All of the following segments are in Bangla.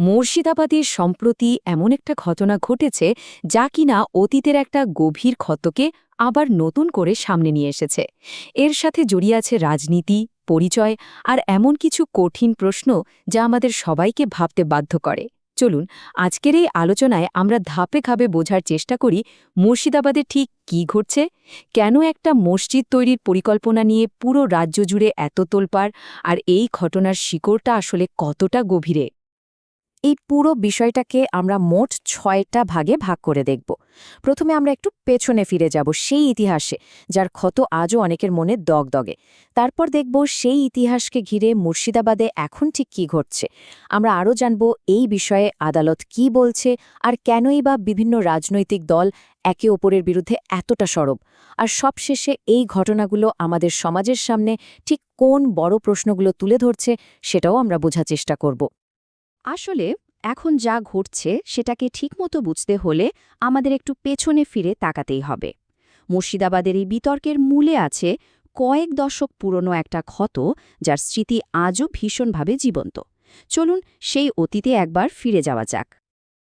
মুর্শিদাবাদের সম্প্রতি এমন একটা ঘটনা ঘটেছে যা কিনা অতীতের একটা গভীর ক্ষতকে আবার নতুন করে সামনে নিয়ে এসেছে। এর সাথে জড়িয়ে আছে রাজনীতি, পরিচয় আর এমন কিছু কঠিন প্রশ্ন যা আমাদের সবাইকে ভাবতে বাধ্য করে। চলুন, আজকের এই আলোচনায় আমরা ধাপে ধাপে বোঝার চেষ্টা করি মুর্শিদাবাদে ঠিক কি ঘটছে, কেন একটা মসজিদ তৈরির পরিকল্পনা নিয়ে পুরো রাজ্য জুড়ে এত তোলপাড়, আর এই ঘটনার শিকড়টা আসলে কতটা গভীরে? এই পুরো বিষয়টাকে আমরা মোট ছয়টা ভাগে ভাগ করে দেখব। প্রথমে আমরা একটু পেছনে ফিরে যাব সেই ইতিহাসে, যার ক্ষত আজও অনেকের মনে দগদগে। তারপর দেখব সেই ইতিহাসকে ঘিরে মুর্শিদাবাদে এখন ঠিক কি ঘটছে। আমরা আরও জানব এই বিষয়ে আদালত কি বলছে আর কেনই বা বিভিন্ন রাজনৈতিক দল একে অপরের বিরুদ্ধে এতটা সরব। আর সবশেষে এই ঘটনাগুলো আমাদের সমাজের সামনে ঠিক কোন বড় প্রশ্নগুলো তুলে ধরছে সেটাও আমরা বোঝার চেষ্টা করব। আসলে, এখন যা ঘটছে সেটাকে ঠিকমতো বুঝতে হলে আমাদের একটু পেছনে ফিরে তাকাতেই হবে। মুর্শিদাবাদের এই বিতর্কের মূলে আছে কয়েক দশক পুরনো একটা ক্ষত যার স্মৃতি আজও ভীষণভাবে জীবন্ত। চলুন সেই অতীতে একবার ফিরে যাওয়া যাক।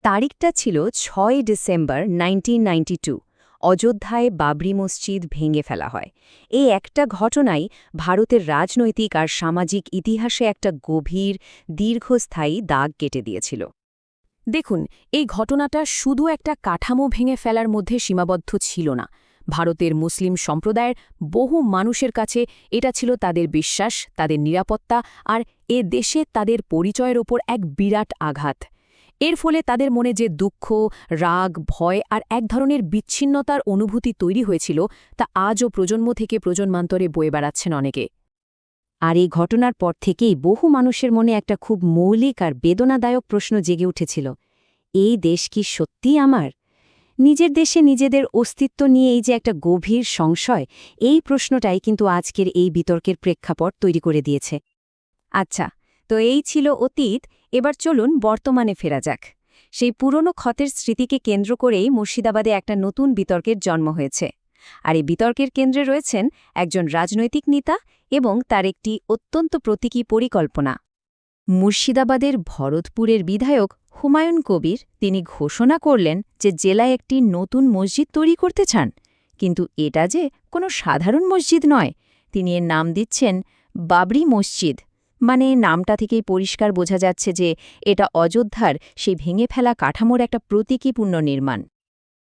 তারিখটা ছিল ছয় ডিসেম্বর 1992 অযোধ্যায় বাবরি মসজিদ ভেঙে ফেলা হয়। এই একটা ঘটনাই ভারতের রাজনৈতিক আর সামাজিক ইতিহাসে একটা গভীর, দীর্ঘস্থায়ী দাগ কেটে দিয়েছিল। দেখুন, এই ঘটনাটা শুধু একটা কাঠামো ভেঙে ফেলার মধ্যে সীমাবদ্ধ ছিল না। ভারতের মুসলিম সম্প্রদায়ের বহু মানুষের কাছে এটা ছিল তাদের বিশ্বাস, তাদের নিরাপত্তা আর এ দেশে তাদের পরিচয়ের ওপর এক বিরাট আঘাত। এর ফলে তাদের মনে যে দুঃখ, রাগ, ভয় আর এক ধরনের বিচ্ছিন্নতার অনুভূতি তৈরি হয়েছিল, তা আজও প্রজন্ম থেকে প্রজন্মান্তরে বয়ে বেড়াচ্ছেন অনেকে। আর এই ঘটনার পর থেকেই বহু মানুষের মনে একটা খুব মৌলিক আর বেদনাদায়ক প্রশ্ন জেগে উঠেছিল, এই দেশ কি সত্যিই আমার? নিজের দেশে নিজেদের অস্তিত্ব নিয়ে এই যে একটা গভীর সংশয়, এই প্রশ্নটাই কিন্তু আজকের এই বিতর্কের প্রেক্ষাপট তৈরি করে দিয়েছে। আচ্ছা তো এই ছিল অতীত এবার চলুন বর্তমানে ফেরা যাক। সেই পুরনো ক্ষতের স্মৃতিকে কেন্দ্র করেই মুর্শিদাবাদে একটা নতুন বিতর্কের জন্ম হয়েছে। আর এই বিতর্কের কেন্দ্রে রয়েছেন একজন রাজনৈতিক নেতা এবং তার একটি অত্যন্ত প্রতীকী পরিকল্পনা। মুর্শিদাবাদের ভরতপুরের বিধায়ক হুমায়ুন কবির তিনি ঘোষণা করলেন যে জেলায় একটি নতুন মসজিদ তৈরি করতে চান। কিন্তু এটা যে কোনো সাধারণ মসজিদ নয়। তিনি এর নাম দিচ্ছেন বাবরি মসজিদ। মানে নামটা থেকেই পরিষ্কার বোঝা যাচ্ছে যে এটা অযোধ্যার সেই ভেঙে ফেলা কাঠামোর একটা প্রতীকীপূর্ণ নির্মাণ।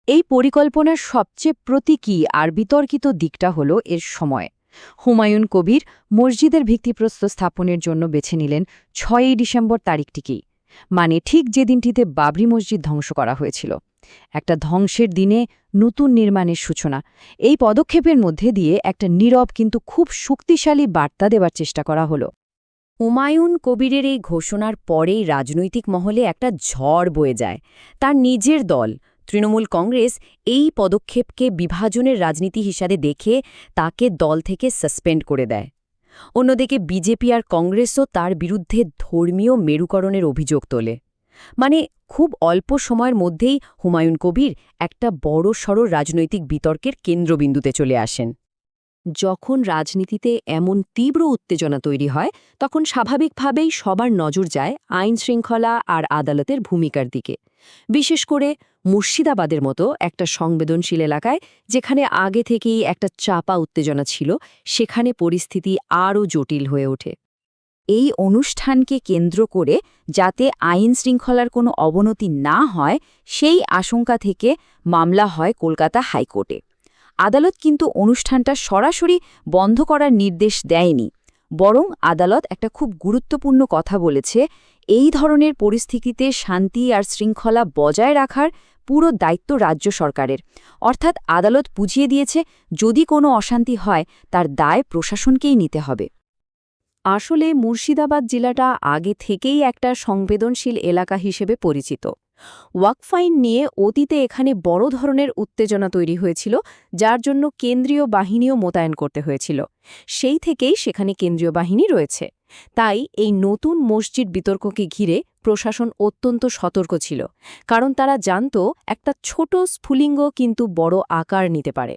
এই পরিকল্পনার সবচেয়ে প্রতীকী আর বিতর্কিত দিকটা হল এর সময়। হুমায়ুন কবির মসজিদের ভিত্তিপ্রস্তর স্থাপনের জন্য বেছে নিলেন ছয়ই ডিসেম্বর তারিখটিকেই মানে ঠিক যে দিনটিতে বাবরি মসজিদ ধ্বংস করা হয়েছিল। একটা ধ্বংসের দিনে নতুন নির্মাণের সূচনা, এই পদক্ষেপের মধ্যে দিয়ে একটা নীরব কিন্তু খুব শক্তিশালী বার্তা দেবার চেষ্টা করা হলো। হুমায়ুন কবিরের এই ঘোষণার পরেই রাজনৈতিক মহলে একটা ঝড় বয়ে যায়। তার নিজের দল, তৃণমূল কংগ্রেস, এই পদক্ষেপকে বিভাজনের রাজনীতি হিসাবে দেখে তাকে দল থেকে সাসপেন্ড করে দেয়। অন্যদিকে বিজেপি আর কংগ্রেসও তার বিরুদ্ধে ধর্মীয় মেরুকরণের অভিযোগ তোলে। মানে খুব অল্প সময়ের মধ্যেই হুমায়ুন কবির একটা বড় সড় রাজনৈতিক বিতর্কের কেন্দ্রবিন্দুতে চলে আসেন। যখন রাজনীতিতে এমন তীব্র উত্তেজনা তৈরি হয়, তখন স্বাভাবিকভাবেই সবার নজর যায় আইন শৃঙ্খলা আর আদালতের ভূমিকার দিকে। বিশেষ করে মুর্শিদাবাদের মতো একটা সংবেদনশীল এলাকায়, যেখানে আগে থেকেই একটা চাপা উত্তেজনা ছিল, সেখানে পরিস্থিতি আরও জটিল হয়ে ওঠে। এই অনুষ্ঠানকে কেন্দ্র করে যাতে আইন শৃঙ্খলার কোনো অবনতি না হয়, সেই আশঙ্কা থেকে মামলা হয় কলকাতা হাইকোর্টে। আদালত কিন্তু অনুষ্ঠানটা সরাসরি বন্ধ করার নির্দেশ দেয়নি। বরং আদালত একটা খুব গুরুত্বপূর্ণ কথা বলেছে, এই ধরনের পরিস্থিতিতে শান্তি আর শৃঙ্খলা বজায় রাখার পুরো দায়িত্ব রাজ্য সরকারের। অর্থাৎ আদালত বুঝিয়ে দিয়েছে, যদি কোনো অশান্তি হয়, তার দায় প্রশাসনকেই নিতে হবে। আসলে মুর্শিদাবাদ জেলাটা আগে থেকেই একটা সংবেদনশীল এলাকা হিসেবে পরিচিত। ওয়াকফাইন নিয়ে অতীতে এখানে বড় ধরনের উত্তেজনা তৈরি হয়েছিল, যার জন্য কেন্দ্রীয় বাহিনীও মোতায়েন করতে হয়েছিল। সেই থেকেই সেখানে কেন্দ্রীয় বাহিনী রয়েছে। তাই এই নতুন মসজিদ বিতর্ককে ঘিরে প্রশাসন অত্যন্ত সতর্ক ছিল, কারণ তারা জানত একটা ছোট স্ফুলিঙ্গ কিন্তু বড় আকার নিতে পারে।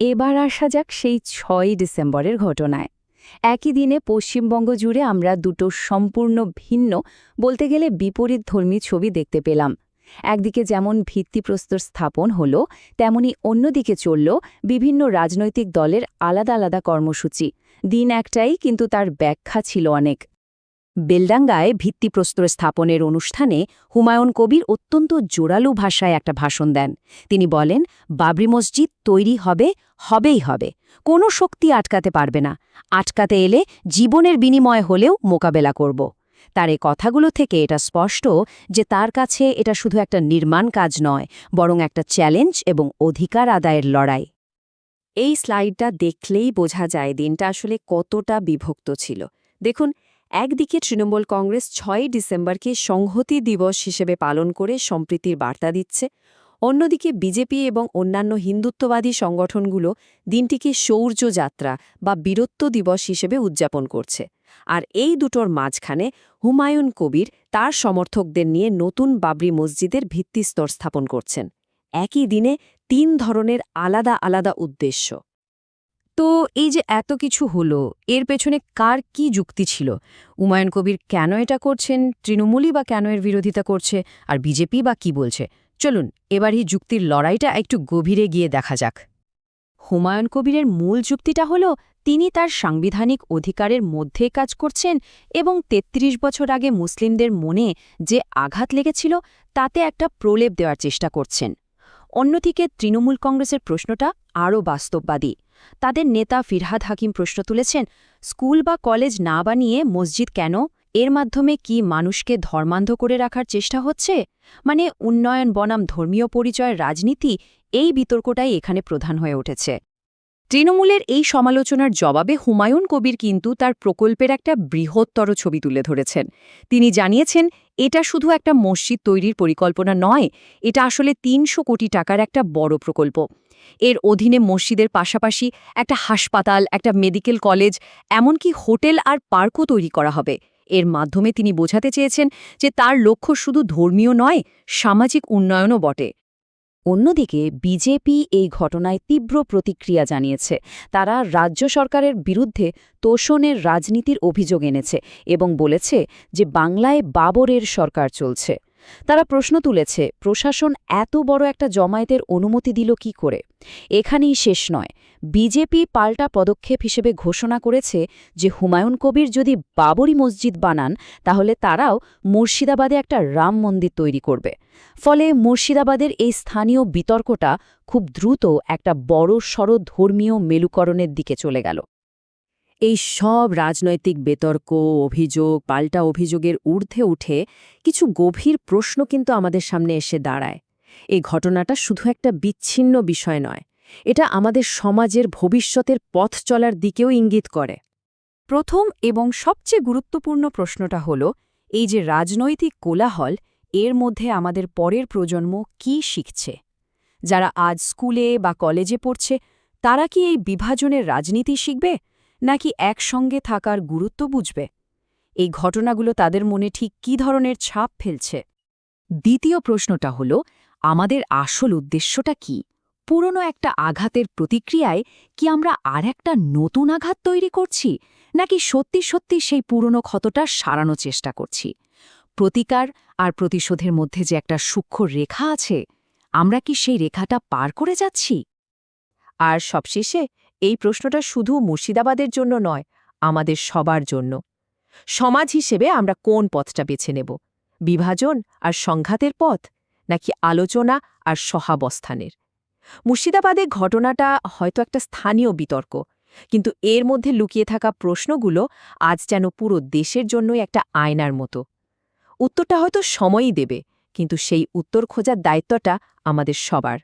এবার আসা যাক সেই ছয়ই ডিসেম্বরের ঘটনায়। একই দিনে পশ্চিমবঙ্গ জুড়ে আমরা দুটো সম্পূর্ণ ভিন্ন, বলতে গেলে বিপরীত ধর্মী ছবি দেখতে পেলাম। একদিকে যেমন ভিত্তিপ্রস্তর স্থাপন হল, তেমনি অন্যদিকে চলল বিভিন্ন রাজনৈতিক দলের আলাদা আলাদা কর্মসূচি। দিন একটাই, কিন্তু তার ব্যাখ্যা ছিল অনেক। বেলডাঙ্গায় ভিত্তিপ্রস্তর স্থাপনের অনুষ্ঠানে হুমায়ুন কবির অত্যন্ত জোরালো ভাষায় একটা ভাষণ দেন। তিনি বলেন, বাবরি মসজিদ তৈরি হবে, হবেই হবে। কোনো শক্তি আটকাতে পারবে না। আটকাতে এলে জীবনের বিনিময় হলেও মোকাবেলা করব। তার এই কথাগুলো থেকে এটা স্পষ্ট যে তার কাছে এটা শুধু একটা নির্মাণ কাজ নয়, বরং একটা চ্যালেঞ্জ এবং অধিকার আদায়ের লড়াই। এই স্লাইডটা দেখলেই বোঝা যায় দিনটা আসলে কতটা বিভক্ত ছিল। দেখুন একদিকে তৃণমূল কংগ্রেস ছয় ডিসেম্বরকে সংহতি দিবস হিসেবে পালন করে সম্প্রীতির বার্তা দিচ্ছে, অন্যদিকে বিজেপি এবং অন্যান্য হিন্দুত্ববাদী সংগঠনগুলো দিনটিকে শৌর্য যাত্রা বা বীরত্ব দিবস হিসেবে উদযাপন করছে। আর এই দুটোর মাঝখানে হুমায়ুন কবির তার সমর্থকদের নিয়ে নতুন বাবরি মসজিদের ভিত্তিস্তর স্থাপন করছেন। একই দিনে তিন ধরনের আলাদা আলাদা উদ্দেশ্য। তো এই যে এত কিছু হলো, এর পেছনে কার কি যুক্তি ছিল? হুমায়ুন কবির কেন এটা করছেন? তৃণমূলই বা কেন এর বিরোধিতা করছে? আর বিজেপি বা কি বলছে? চলুন, এবার এই যুক্তির লড়াইটা একটু গভীরে গিয়ে দেখা যাক। হুমায়ুন কবিরের মূল যুক্তিটা হল, তিনি তার সাংবিধানিক অধিকারের মধ্যে কাজ করছেন এবং ৩৩ বছর আগে মুসলিমদের মনে যে আঘাত লেগেছিল, তাতে একটা প্রলেপ দেওয়ার চেষ্টা করছেন। অন্যদিকে তৃণমূল কংগ্রেসের প্রশ্নটা আরও বাস্তববাদী। তাদের নেতা ফিরহাদ হাকিম প্রশ্ন তুলেছেন, স্কুল বা কলেজ না বানিয়ে মসজিদ কেন? এর মাধ্যমে কি মানুষকে ধর্মান্ধ করে রাখার চেষ্টা হচ্ছে? মানে উন্নয়ন বনাম ধর্মীয় পরিচয়ের রাজনীতি, এই বিতর্কটাই এখানে প্রধান হয়ে উঠেছে। তৃণমূলের এই সমালোচনার জবাবে হুমায়ুন কবির কিন্তু তার প্রকল্পের একটা বৃহত্তর ছবি তুলে ধরেছেন। তিনি জানিয়েছেন, এটা শুধু একটা মসজিদ তৈরির পরিকল্পনা নয়, এটা আসলে তিনশো কোটি টাকার একটা বড় প্রকল্প। এর অধীনে মসজিদের পাশাপাশি একটা হাসপাতাল, একটা মেডিকেল কলেজ, এমনকি হোটেল আর পার্কও তৈরি করা হবে। এর মাধ্যমে তিনি বোঝাতে চেয়েছেন যে তার লক্ষ্য শুধু ধর্মীয় নয়, সামাজিক উন্নয়নও বটে। অন্যদিকে বিজেপি এই ঘটনায় তীব্র প্রতিক্রিয়া জানিয়েছে। তারা রাজ্য সরকারের বিরুদ্ধে তোষণের রাজনীতির অভিযোগ এনেছে এবং বলেছে যে বাংলায় বাবরের সরকার চলছে। তারা প্রশ্ন তুলেছে, প্রশাসন এত বড় একটা জমায়েতের অনুমতি দিল কি করে? এখানেই শেষ নয়। বিজেপি পাল্টা পদক্ষেপ হিসেবে ঘোষণা করেছে যে হুমায়ুন কবির যদি বাবরি মসজিদ বানান, তাহলে তারাও মুর্শিদাবাদে একটা রাম মন্দির তৈরি করবে। ফলে মুর্শিদাবাদের এই স্থানীয় বিতর্কটা খুব দ্রুত একটা বড় সড় ধর্মীয় মেলুকরণের দিকে চলে গেল। এই সব রাজনৈতিক বিতর্ক, অভিযোগ, পাল্টা অভিযোগের ঊর্ধ্বে উঠে কিছু গভীর প্রশ্ন কিন্তু আমাদের সামনে এসে দাঁড়ায়। এই ঘটনাটা শুধু একটা বিচ্ছিন্ন বিষয় নয়, এটা আমাদের সমাজের ভবিষ্যতের পথ চলার দিকেও ইঙ্গিত করে। প্রথম এবং সবচেয়ে গুরুত্বপূর্ণ প্রশ্নটা হল, এই যে রাজনৈতিক কোলাহল, এর মধ্যে আমাদের পরের প্রজন্ম কি শিখছে? যারা আজ স্কুলে বা কলেজে পড়ছে, তারা কি এই বিভাজনের রাজনীতি শিখবে? নাকি একসঙ্গে থাকার গুরুত্ব বুঝবে? এই ঘটনাগুলো তাদের মনে ঠিক কী ধরনের ছাপ ফেলছে? দ্বিতীয় প্রশ্নটা হল, আমাদের আসল উদ্দেশ্যটা কি? পুরনো একটা আঘাতের প্রতিক্রিয়ায় কি আমরা আর একটা নতুন আঘাত তৈরি করছি? নাকি সত্যি সত্যি সেই পুরনো ক্ষতটা সারানো চেষ্টা করছি? প্রতিকার আর প্রতিশোধের মধ্যে যে একটা সূক্ষ্ম রেখা আছে, আমরা কি সেই রেখাটা পার করে যাচ্ছি? আর সবশেষে এই প্রশ্নটা শুধু মুর্শিদাবাদের জন্য নয়, আমাদের সবার জন্য। সমাজ হিসেবে আমরা কোন পথটা বেছে নেব? বিভাজন আর সংঘাতের পথ, নাকি আলোচনা আর সহাবস্থানের? মুর্শিদাবাদের ঘটনাটা হয়তো একটা স্থানীয় বিতর্ক, কিন্তু এর মধ্যে লুকিয়ে থাকা প্রশ্নগুলো আজ যেন পুরো দেশের জন্যই একটা আয়নার মতো। উত্তরটা হয়তো সময়ই দেবে, কিন্তু সেই উত্তর খোঁজার দায়িত্বটা আমাদের সবার।